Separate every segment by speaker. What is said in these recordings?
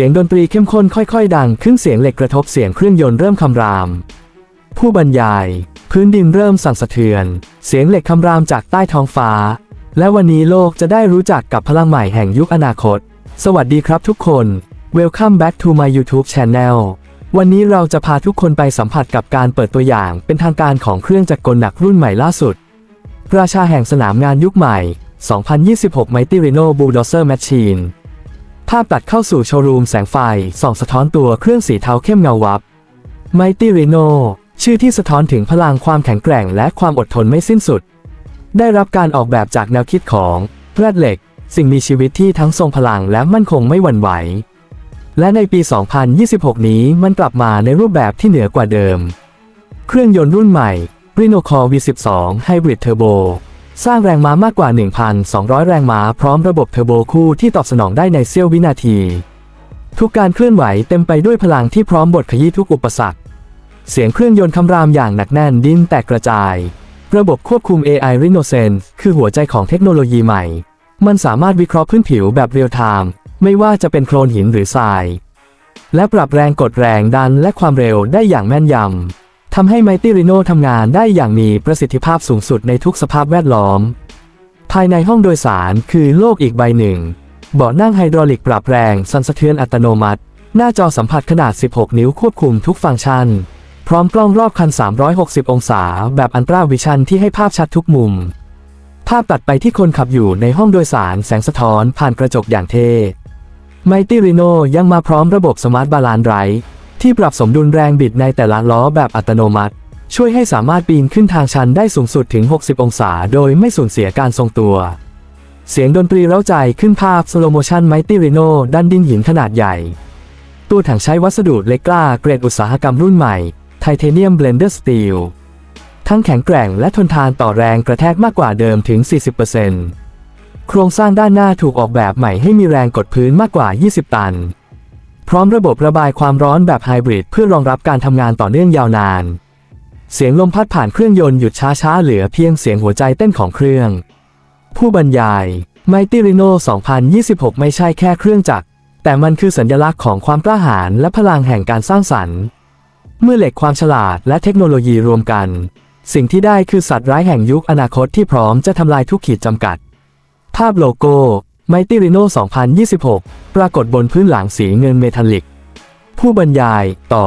Speaker 1: สียงดนตรีเข้มข้นค่อยๆ ดังขึ้นเสียงเหล็กกระทบเสียงเครื่องยนต์เริ่มคำราม ผู้บรรยาย พื้นดินเริ่มสั่นสะเทือน เสียงเหล็กคำรามจากใต้ท้องฟ้า และวันนี้โลกจะได้รู้จักกับพลังใหม่แห่งยุคอนาคต สวัสดีครับทุกคน Welcome back to my YouTube channel วันนี้เราจะพาทุกคนไปสัมผัสกับการเปิดตัวอย่างเป็นทางการของเครื่องจักรกลหนักรุ่นใหม่ล่าสุด ราชาแห่งสนามงานยุคใหม่ 2026 Mighty Rhino Bulldozer Machine ภาพตัดเข้าสู่โชว์รูมแสงไฟส่องสะท้อนตัวเครื่องสีเทาเข้มเงาวับ Mighty Rhino ชื่อที่สะท้อนถึงพลังความแข็งแกร่งและความอดทนไม่สิ้นสุด ได้รับการออกแบบจากแนวคิดของแรดเหล็ก สิ่งมีชีวิตที่ทั้งทรงพลังและมั่นคงไม่หวั่นไหว และในปี 2026 นี้มันกลับมาในรูปแบบที่เหนือกว่าเดิม เครื่องยนต์รุ่นใหม่ Rhino c o r V12 Hybrid Turbo สร้างแรงม้ามากกว่า 1,200 แรงม้าพร้อมระบบเทอร์โบคู่ที่ตอบสนองได้ในเสี้ยววินาที ทุกการเคลื่อนไหวเต็มไปด้วยพลังที่พร้อมบทขยี้ทุกอุปสรรค เสียงเครื่องยนต์คำรามอย่างหนักแน่นดิ้นแตกกระจาย ระบบควบคุม AI r i n o s e n s e คือหัวใจของเทคโนโลยีใหม่ มันสามารถวิเคราะห์พื้นผิวแบบเรียลไทม์ไม่ว่าจะเป็นโคลนหินหรือทราย และปรับแรงกดแรงดันและความเร็วได้อย่างแม่นยำ ทำให้ Mighty Rhino ทำงานได้อย่างมีประสิทธิภาพสูงสุดในทุกสภาพแวดล้อม ภายในห้องโดยสารคือโลกอีกใบหนึ่งเบาะนั่งไฮดรอลิกปรับแรง สั่นสะเทือนอัตโนมัติ หน้าจอสัมผัสขนาด 16 นิ้วควบคุมทุกฟังก์ชัน พร้อมกล้องรอบคัน 360 องศา แบบอันตราวิชันที่ให้ภาพชัดทุกมุม ภาพตัดไปที่คนขับอยู่ในห้องโดยสารแสงสะท้อนผ่านกระจกอย่างเท่ Mighty Rhino ยังมาพร้อมระบบสมาร์ทบาลานไร ที่ปรับสมดุลแรงบิดในแต่ละล้อแบบอัตโนมัติ ช่วยให้สามารถปีนขึ้นทางชันได้สูงสุดถึง 60 องศา โดยไม่สูญเสียการทรงตัว เสียงดนตรีเร้าใจขึ้นภาพสโลโมชัน Mighty Rhino ดันดินหินขนาดใหญ่ ตัวถังใช้วัสดุเล็กกล้าเกรดอุตสาหกรรมรุ่นใหม่ไทเทเนียมเบลนเดอร์สตีลทั้งแข็งแกร่งและทนทานต่อแรงกระแทกมากกว่าเดิมถึง 40%โครงสร้างด้านหน้าถูกออกแบบใหม่ให้มีแรงกดพื้นมากกว่า 20 ตัน พร้อมระบบระบายความร้อนแบบไฮบริดเพื่อรองรับการทำงานต่อเนื่องยาวนาน เสียงลมพัดผ่านเครื่องยนต์หยุดช้าๆ เหลือเพียงเสียงหัวใจเต้นของเครื่อง ผู้บรรยาย Mighty Rhino 2026 ไม่ใช่แค่เครื่องจักร แต่มันคือสัญลักษณ์ของความกล้าหาญและพลังแห่งการสร้างสรรค์ เมื่อเหล็กความฉลาดและเทคโนโลยีรวมกัน สิ่งที่ได้คือสัตว์ร้ายแห่งยุคอนาคตที่พร้อมจะทำลายทุกขีดจำกัด ภาพโลโก้ Mighty Rhino 2026 ปรากฏบนพื้นหลังสีเงินเมทัลลิก ผู้บรรยายต่อ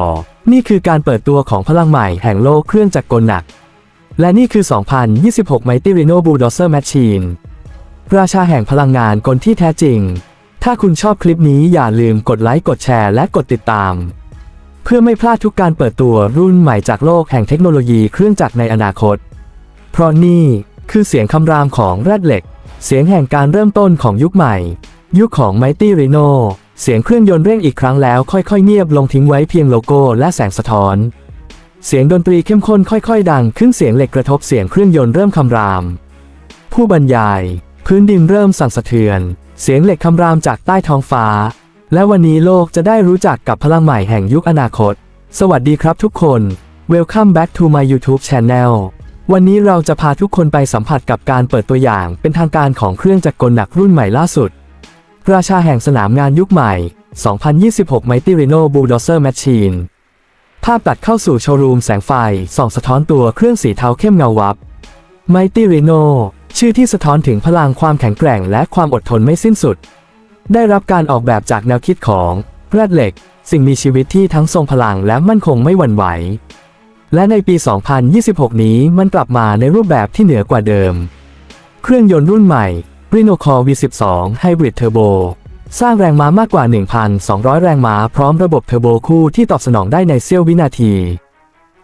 Speaker 1: นี่คือการเปิดตัวของพลังใหม่แห่งโลกเครื่องจักรกลหนัก และนี่คือ 2026 Mighty Rhino Bulldozer Machine ราชาแห่งพลังงานกลที่แท้จริง ถ้าคุณชอบคลิปนี้อย่าลืมกดไลค์ กดแชร์และกดติดตาม เพื่อไม่พลาดทุกการเปิดตัวรุ่นใหม่จากโลกแห่งเทคโนโลยีเครื่องจักรในอนาคต เพราะนี่คือเสียงคำรามของแรดเหล็ก เสียงแห่งการเริ่มต้นของยุคใหม่ ยุคของ Mighty Rhino เสียงเครื่องยนต์เร่งอีกครั้งแล้วค่อยๆ เงียบลงทิ้งไว้เพียงโลโก้และแสงสะท้อน เสียงดนตรีเข้มข้นค่อยๆ ดังขึ้นเสียงเหล็กกระทบเสียงเครื่องยนต์เริ่มคำราม ผู้บรรยาย พื้นดินเริ่มสั่นสะเทือน เสียงเหล็กคำรามจากใต้ท้องฟ้า และวันนี้โลกจะได้รู้จักกับพลังใหม่แห่งยุคอนาคต สวัสดีครับทุกคน Welcome back to my YouTube channel วันนี้เราจะพาทุกคนไปสัมผัสกับการเปิดตัวอย่างเป็นทางการของเครื่องจักรกลหนักรุ่นใหม่ล่าสุด ราชาแห่งสนามงานยุคใหม่ 2026 Mighty Rhino Bulldozer Machine ภาพตัดเข้าสู่โชว์รูมแสงไฟส่องสะท้อนตัวเครื่องสีเทาเข้มเงาวับ Mighty Rhino ชื่อที่สะท้อนถึงพลังความแข็งแกร่งและความอดทนไม่สิ้นสุด ได้รับการออกแบบจากแนวคิดของแรดเหล็ก สิ่งมีชีวิตที่ทั้งทรงพลังและมั่นคงไม่หวั่นไหว และในปี 2026 นี้มันกลับมาในรูปแบบที่เหนือกว่าเดิม เครื่องยนต์รุ่นใหม่ Rino Core V12 Hybrid Turbo สร้างแรงม้ามากกว่า 1,200 แรงม้าพร้อมระบบเทอร์โบคู่ที่ตอบสนองได้ในเสี้ยววินาที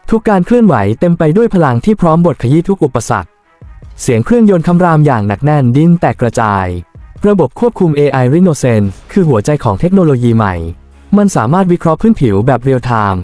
Speaker 1: ทุกการเคลื่อนไหวเต็มไปด้วยพลังที่พร้อมบทขยี้ทุกอุปสรรค เสียงเครื่องยนต์คำรามอย่างหนักแน่นดิ้นแตกกระจาย ระบบควบคุม AI Rino Sense คือหัวใจของเทคโนโลยีใหม่ มันสามารถวิเคราะห์พื้นผิวแบบเรียลไทม์